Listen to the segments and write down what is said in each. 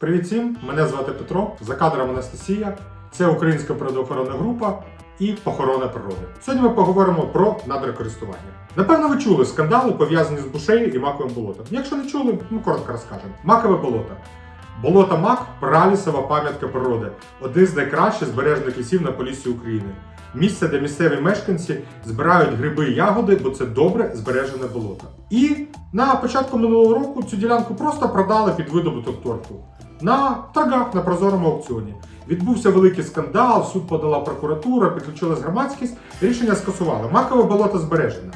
Привіт всім! Мене звати Петро, за кадром Анастасія. Це українська природоохоронна група і охорона природи. Сьогодні ми поговоримо про надрокористування. Напевно, ви чули скандали пов'язані з бушею і маковим болотом. Якщо не чули, ми коротко розкажемо. Макове болото. Болото Мак пралісова пам'ятка природи, один з найкращих збережених лісів на полісі України. Місце, де місцеві мешканці збирають гриби і ягоди, бо це добре збережене болото. І на початку минулого року цю ділянку просто продали під видобуток торфу на торгах на прозорому аукціоні. Відбувся великий скандал, суд подала прокуратура, підключилась громадськість, рішення скасували. Макове болото збережене.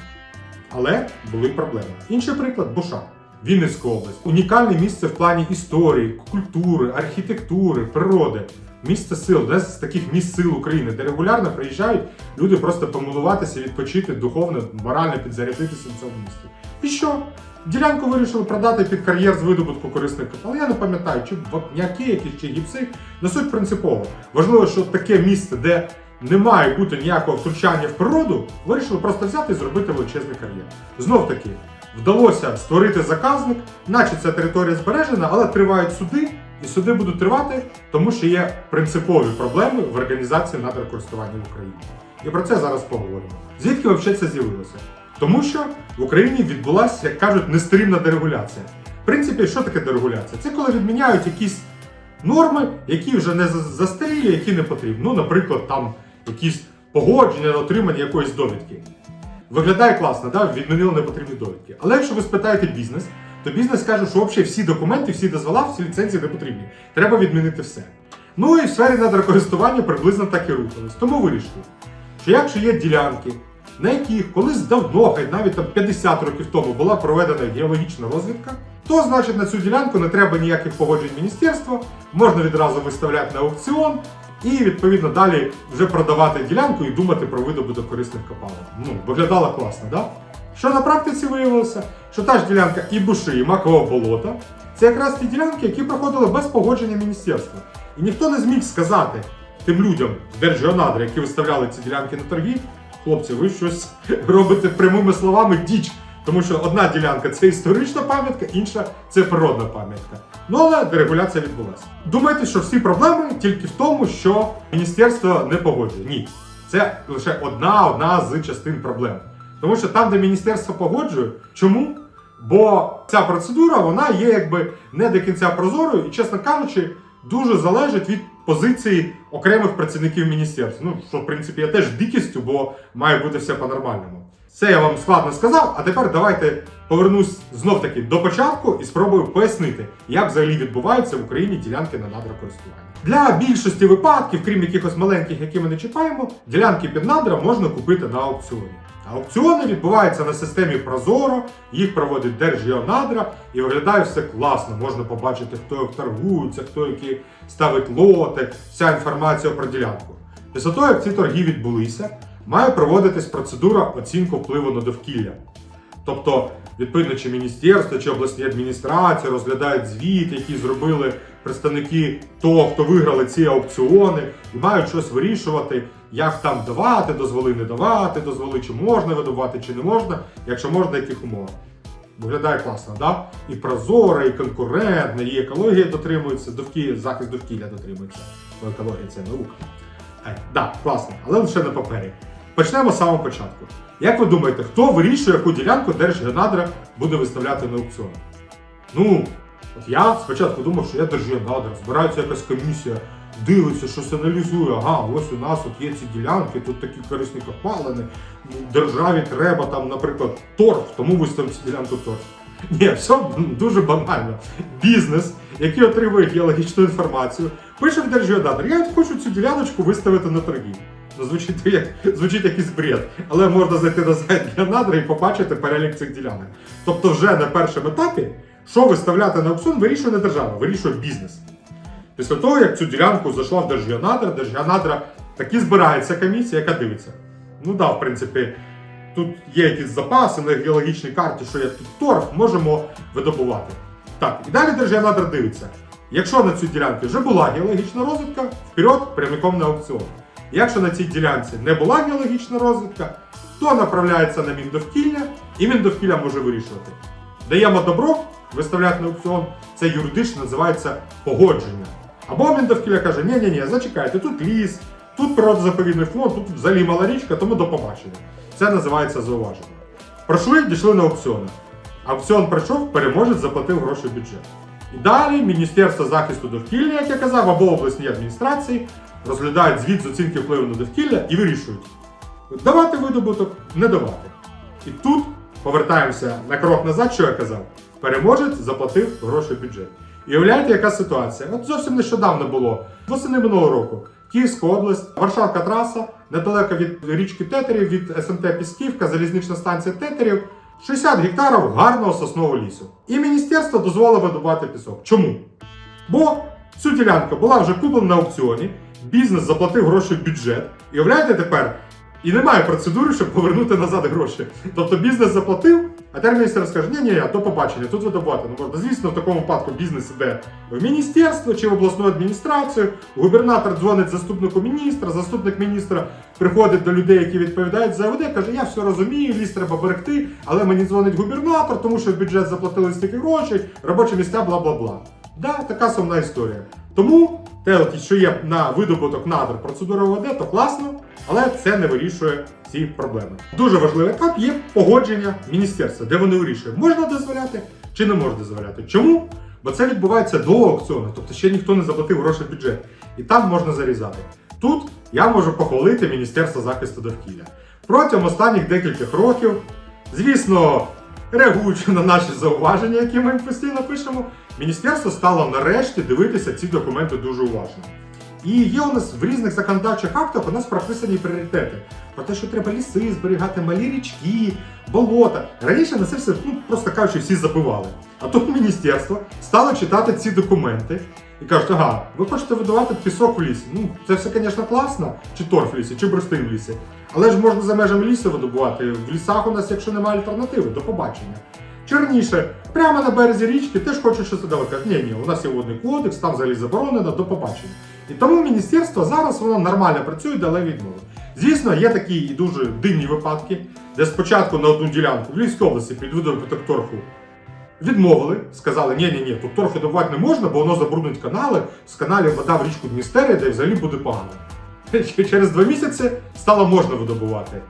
Але були проблеми. Інший приклад Буша. Вінницька область. Унікальне місце в плані історії, культури, архітектури, природи. Місце сил, одне з таких місць сил України, де регулярно приїжджають люди просто помилуватися, відпочити духовно, морально підзарядитися в цьому місті. І що? Ділянку вирішили продати під кар'єр з видобутку корисних. Але я не пам'ятаю, чи вапняки якісь, чи гіпси. Не суть принципово. Важливо, що таке місце, де не має бути ніякого втручання в природу, вирішили просто взяти і зробити величезний кар'єр. Знов таки, вдалося створити заказник, наче ця територія збережена, але тривають суди, і суди будуть тривати, тому що є принципові проблеми в організації надрокористування в Україні. І про це зараз поговоримо. Звідки взагалі це з'явилося? Тому що в Україні відбулася, як кажуть, нестримна дерегуляція. В принципі, що таке дерегуляція? Це коли відміняють якісь норми, які вже не за- застарілі, які не потрібні. Ну, наприклад, там якісь погодження на отримання якоїсь довідки. Виглядає класно, да? відмінили непотрібні довідки. Але якщо ви спитаєте бізнес, то бізнес каже, що взагалі всі документи, всі дозвола, всі ліцензії не потрібні. Треба відмінити все. Ну і в сфері надрокористування приблизно так і рухались. Тому вирішили, що якщо є ділянки, на яких колись давно, хай навіть там 50 років тому була проведена геологічна розвідка, то значить на цю ділянку не треба ніяких погоджень міністерства, можна відразу виставляти на аукціон і відповідно далі вже продавати ділянку і думати про видобуток корисних копалин. Ну, виглядало класно, да? Що на практиці виявилося? Що та ж ділянка і буши, і макового болота це якраз ті ділянки, які проходили без погодження міністерства. І ніхто не зміг сказати тим людям з Держгеонадри, які виставляли ці ділянки на торги, хлопці, ви щось робите прямими словами діч. Тому що одна ділянка це історична пам'ятка, інша це природна пам'ятка. Ну але дерегуляція відбулася. Думаєте, що всі проблеми тільки в тому, що міністерство не погоджує? Ні. Це лише одна одна з частин проблем. Тому що там, де міністерство погоджує, чому? Бо ця процедура вона є якби не до кінця прозорою і, чесно кажучи, дуже залежить від позиції окремих працівників міністерства. Ну, що в принципі є теж дикістю, бо має бути все по-нормальному. Це я вам складно сказав, а тепер давайте повернусь знов таки до початку і спробую пояснити, як взагалі відбуваються в Україні ділянки на надрокористування. Для більшості випадків, крім якихось маленьких, які ми не чіпаємо, ділянки під надра можна купити на аукціоні. Аукціони відбуваються на системі Прозоро, їх проводить Держгеонадра і виглядає все класно. Можна побачити, хто як торгується, хто які ставить лоти, вся інформація про ділянку. Після того, як ці торги відбулися, має проводитись процедура оцінки впливу на довкілля. Тобто, відповідно, чи міністерство, чи обласні адміністрації розглядають звіт, який зробили представники того, хто виграли ці аукціони, і мають щось вирішувати, як там давати дозволи, не давати дозволи, чи можна видавати, чи не можна, якщо можна, яких умовах. Виглядає класно, да? І прозоро, і конкурентно, і екологія дотримується, довкілля, захист довкілля дотримується. Бо екологія це наука. Так, да, класно, але лише на папері. Почнемо з самого початку. Як ви думаєте, хто вирішує, яку ділянку Держгеонадра буде виставляти на аукціон? Ну, от я спочатку думав, що я Держгеонадра, збирається якась комісія, дивиться, щось аналізує. Ага, ось у нас от є ці ділянки, тут такі корисні копалини. Державі треба там, наприклад, торф, тому виставимо цю ділянку торф. Ні, все дуже банально. Бізнес, який отримує геологічну інформацію, пише в Держгеонадр, я хочу цю діляночку виставити на торги. Ну, звучить як звучить якийсь бред, але можна зайти на сайт Геонадра і побачити перелік цих ділянок. Тобто, вже на першому етапі, що виставляти на аукціон, вирішує не держава, вирішує бізнес. Після того, як цю ділянку зайшла в Держгеонадра, Держгеонадра таки збирається комісія, яка дивиться. Ну да, в принципі, тут є якісь запаси на геологічній карті, що є тут торф, можемо видобувати. Так, і далі Держгеонадра дивиться. Якщо на цій ділянці вже була геологічна розвідка, вперед прямиком на аукціон. Якщо на цій ділянці не була геологічна розвідка, то направляється на Міндовкілля, і Міндовкілля може вирішувати. даємо добро, виставляти на аукціон, це юридично називається погодження. Або Міндовкіля каже, ні ні ні зачекайте, тут ліс, тут природозаповідний фонд, тут взагалі мала річка, тому до побачення. Це називається зауваження. Пройшли, дійшли на аукціони. Аукціон пройшов, переможець заплатив гроші в бюджет. І далі Міністерство захисту довкілля, як я казав, або обласні адміністрації розглядають звіт з оцінки впливу на довкілля і вирішують, давати видобуток, не давати. І тут повертаємося на крок назад, що я казав. Переможець заплатив гроші в бюджет. Уявляєте, яка ситуація? От зовсім нещодавно було, восени минулого року. Київська область, Варшавська траса, недалеко від річки Тетерів, від СМТ Пісківка, залізнична станція Тетерів, 60 гектарів гарного соснового лісу. І міністерство дозволило видобувати пісок. Чому? Бо цю ділянку була вже куплена на аукціоні, бізнес заплатив гроші в бюджет. І уявляєте тепер, і немає процедури, щоб повернути назад гроші. Тобто бізнес заплатив, а тепер міністр скаже, ні, ні, до побачення, тут видобувати не можна. Звісно, в такому випадку бізнес іде в міністерство чи в обласну адміністрацію. Губернатор дзвонить заступнику міністра, заступник міністра приходить до людей, які відповідають за ОВД, каже, я все розумію, ліс треба берегти, але мені дзвонить губернатор, тому що в бюджет заплатили стільки грошей, робочі місця, бла бла бла. Да, така сумна історія. Тому те, що є на видобуток надр процедура ОВД, то класно, але це не вирішує ці проблеми. Дуже важливий етап є погодження міністерства, де вони вирішують, можна дозволяти чи не можна дозволяти. Чому? Бо це відбувається до аукціону, тобто ще ніхто не заплатив гроші в бюджет. І там можна зарізати. Тут я можу похвалити Міністерство захисту довкілля. Протягом останніх декількох років, звісно, реагуючи на наші зауваження, які ми постійно пишемо, міністерство стало нарешті дивитися ці документи дуже уважно. І є у нас в різних законодавчих актах у нас прописані пріоритети про те, що треба ліси зберігати, малі річки, болота. Раніше на це все, ну просто кажучи, всі забивали. А тут міністерство стало читати ці документи і кажуть, ага, ви хочете видавати пісок в лісі. Ну, це все, звісно, класно, чи торф в лісі, чи бурштин в лісі. Але ж можна за межами лісу видобувати. В лісах у нас, якщо немає альтернативи, до побачення. Чорніше, прямо на березі річки, теж хочу щось видавати. Кажуть, ні, ні, у нас є водний кодекс, там взагалі заборонено, до побачення. І тому міністерство зараз воно нормально працює, дали відмови. Звісно, є такі і дуже дивні випадки, де спочатку на одну ділянку в Львівській області під видобуток торфу відмовили, сказали, ні, ні, ні, тут торф видобувати не можна, бо воно забруднить канали, з каналів вода в річку Дністерія, де взагалі буде погано. Через два місяці стало можна видобувати.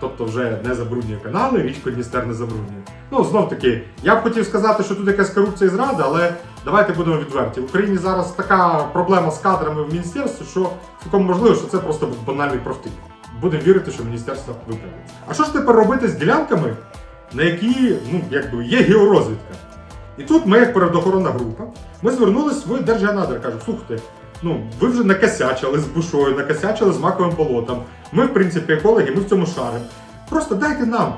Тобто вже не забруднює канали, річку Дністер не забруднює. Ну, знов таки, я б хотів сказати, що тут якась корупція і зрада, але давайте будемо відверті. В Україні зараз така проблема з кадрами в міністерстві, що цілком можливо, що це просто банальний профтик. Будемо вірити, що міністерство виправиться. А що ж тепер робити з ділянками, на які ну, якби, є георозвідка? І тут ми, як природоохоронна група, ми звернулися в Держгеонадр, кажуть, слухайте, ну ви вже накосячили з бушою, накосячили з маковим болотом. Ми, в принципі, екологи, ми в цьому шаримо. Просто дайте нам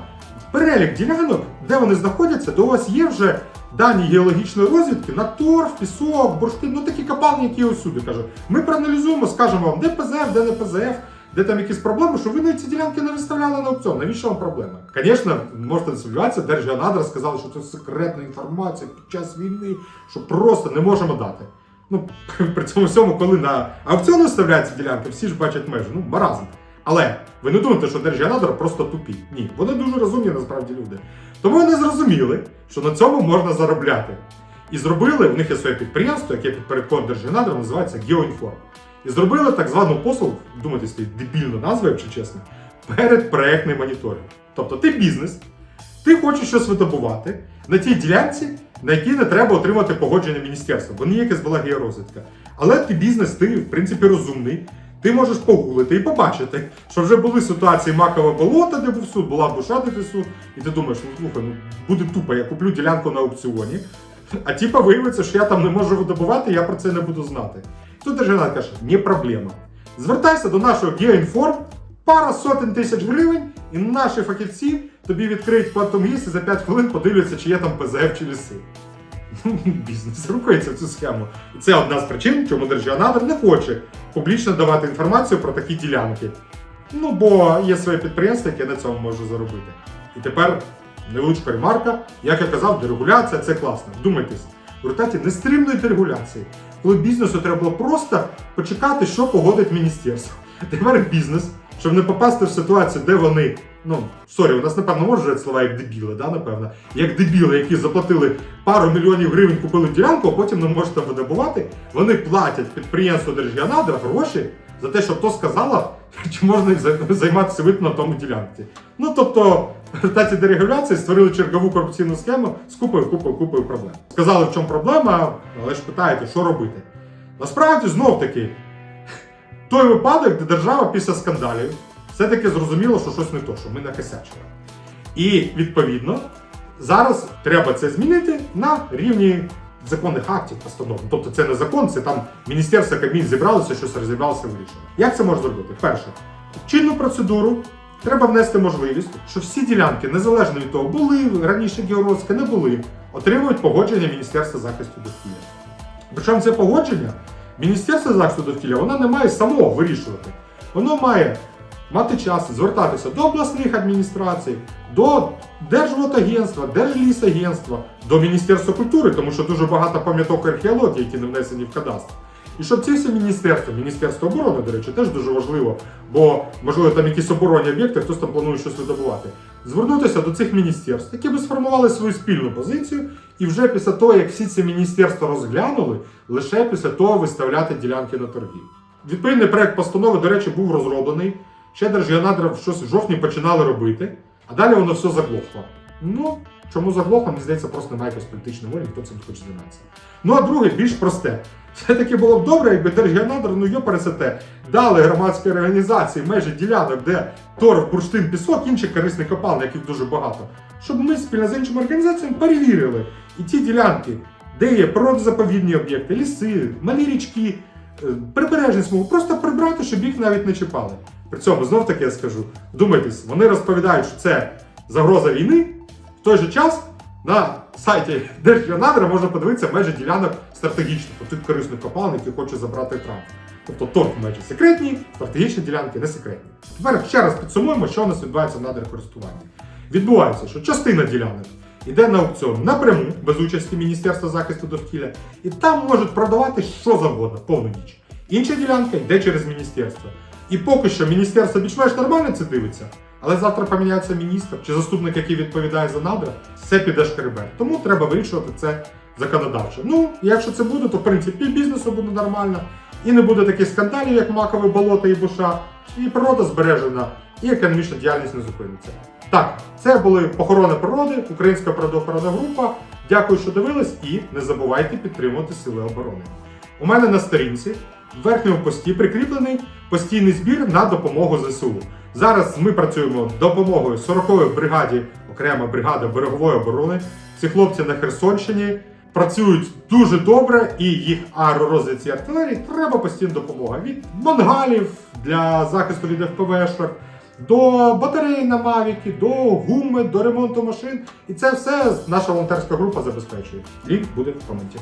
перелік ділянок, де вони знаходяться, у вас є вже дані геологічної розвідки на торф, пісок, бурштин, ну такі капани, які усюди кажуть. Ми проаналізуємо, скажемо вам, де ПЗФ, де не ПЗФ, де там якісь проблеми, що ви на ці ділянки не виставляли на аукціон. Навіщо вам проблема? Звісно, можете не сумніватися, Держгеонадра сказали, що це секретна інформація під час війни, що просто не можемо дати. Ну, при цьому всьому, коли на аукціон виставляються ділянки, всі ж бачать межі. Ну, маразм. Але ви не думаєте, що Держгеонадр просто тупі. Ні, вони дуже розумні насправді люди. Тому вони зрозуміли, що на цьому можна заробляти. І зробили, у них є своє підприємство, яке підпорядковане Держгеонадром, називається Геоінформ. І зробили так звану послугу, думайте, дебільна назва, якщо чесно, передпроектний моніторинг. Тобто ти бізнес, ти хочеш щось видобувати на тій ділянці, на якій не треба отримати погодження міністерства, бо якась була георозвідка. Але ти бізнес, ти в принципі розумний. Ти можеш погуглити і побачити, що вже були ситуації макове болото, де був суд, була буша, де суд, і ти думаєш, ну слухай, ну буде тупо, я куплю ділянку на аукціоні, а типа виявиться, що я там не можу видобувати, я про це не буду знати. Тут держава каже, не проблема. Звертайся до нашого Геоінформ, пара сотень тисяч гривень, і наші фахівці тобі відкриють плату місце за 5 хвилин, подивляться, чи є там ПЗФ чи ліси. Бізнес рухається в цю схему. І це одна з причин, чому Держгеонадр не хоче публічно давати інформацію про такі ділянки. Ну, бо є своє підприємство, яке на цьому може заробити. І тепер невеличка ремарка, як я казав, дерегуляція це класно. Вдумайтесь, в результаті нестримної дерегуляції, коли бізнесу треба було просто почекати, що погодить міністерство. Тепер бізнес, щоб не попасти в ситуацію, де вони Ну, сорі, у нас, напевно, можуть слова як дебіли, да, напевно. Як дебіли, які заплатили пару мільйонів гривень, купили ділянку, а потім не можете видобувати. Вони платять підприємству Держгіонада гроші за те, щоб то сказала, чи можна займатися вид на тому ділянці. Ну тобто, в результаті дерегуляції створили чергову корупційну схему з купою, купою, купою проблем. Сказали, в чому проблема, але ж питаєте, що робити. Насправді, знов таки, той випадок, де держава після скандалів все-таки зрозуміла, що щось не то, що ми накосячили. І відповідно зараз треба це змінити на рівні законних актів постанов. Тобто це не закон, це там міністерство Кабмін зібралося, щось розібралося, вирішило. Як це можна зробити? Перше, чинну процедуру треба внести можливість, що всі ділянки, незалежно від того, були раніше георозки, не були, отримують погодження Міністерства захисту довкілля. Причому це погодження Міністерство захисту довкілля воно не має самого вирішувати. Воно має мати час звертатися до обласних адміністрацій, до Держводагентства, Держлісагентства, до Міністерства культури, тому що дуже багато пам'яток археології, які не внесені в кадастр. І щоб ці всі міністерства, Міністерство оборони, до речі, теж дуже важливо, бо можливо там якісь оборонні об'єкти, хтось там планує щось видобувати. Звернутися до цих міністерств, які би сформували свою спільну позицію, і вже після того, як всі ці міністерства розглянули, лише після того виставляти ділянки на торгів. Відповідний проект постанови, до речі, був розроблений. Ще Держгеонадра щось в жовтні починали робити, а далі воно все заглохло. Ну, чому заглохло, мені здається, просто немає якоїсь політичної волі, ніхто цим хоче займатися. Ну а друге, більш просте. Все-таки було б добре, якби Держгеонадр, ну йо пересете, дали громадській організації межі ділянок, де торф, бурштин, пісок, інші корисні копалини, яких дуже багато. Щоб ми спільно з іншими організаціями перевірили і ті ділянки, де є природозаповідні об'єкти, ліси, малі річки, е, прибережні смуги, просто прибрати, щоб їх навіть не чіпали. При цьому знов таки я скажу: вдумайтесь, вони розповідають, що це загроза війни. В той же час на сайті Держгеонадра можна подивитися межі ділянок стратегічних, отих корисних копалин, які хоче забрати Трамп. Тобто торг межі секретні, стратегічні ділянки не секретні. Тепер ще раз підсумуємо, що у нас відбувається в надрокористуванні. Відбувається, що частина ділянок йде на аукціон напряму, без участі Міністерства захисту довкілля, і там можуть продавати що завгодно, повну ніч. Інша ділянка йде через міністерство. І поки що міністерство більш-менш нормально це дивиться, але завтра поміняється міністр чи заступник, який відповідає за надра, все піде шкеребер. Тому треба вирішувати це законодавчо. Ну, якщо це буде, то в принципі бізнесу буде нормально, і не буде таких скандалів, як макове болото і буша, і природа збережена, і економічна діяльність не зупиниться. Так, це були похорони природи, Українська природоохоронна група. Дякую, що дивились, і не забувайте підтримувати Сили оборони. У мене на сторінці в верхньому пості прикріплений постійний збір на допомогу ЗСУ. Зараз ми працюємо допомогою 40-ї бригаді, окрема бригада берегової оборони. Ці хлопці на Херсонщині працюють дуже добре, і їх аеророзвідці артилерії треба постійна допомога. Від мангалів для захисту від ФПВ-шок, до батарей на Мавіки, до гуми, до ремонту машин. І це все наша волонтерська група забезпечує. Лінк буде в коменті.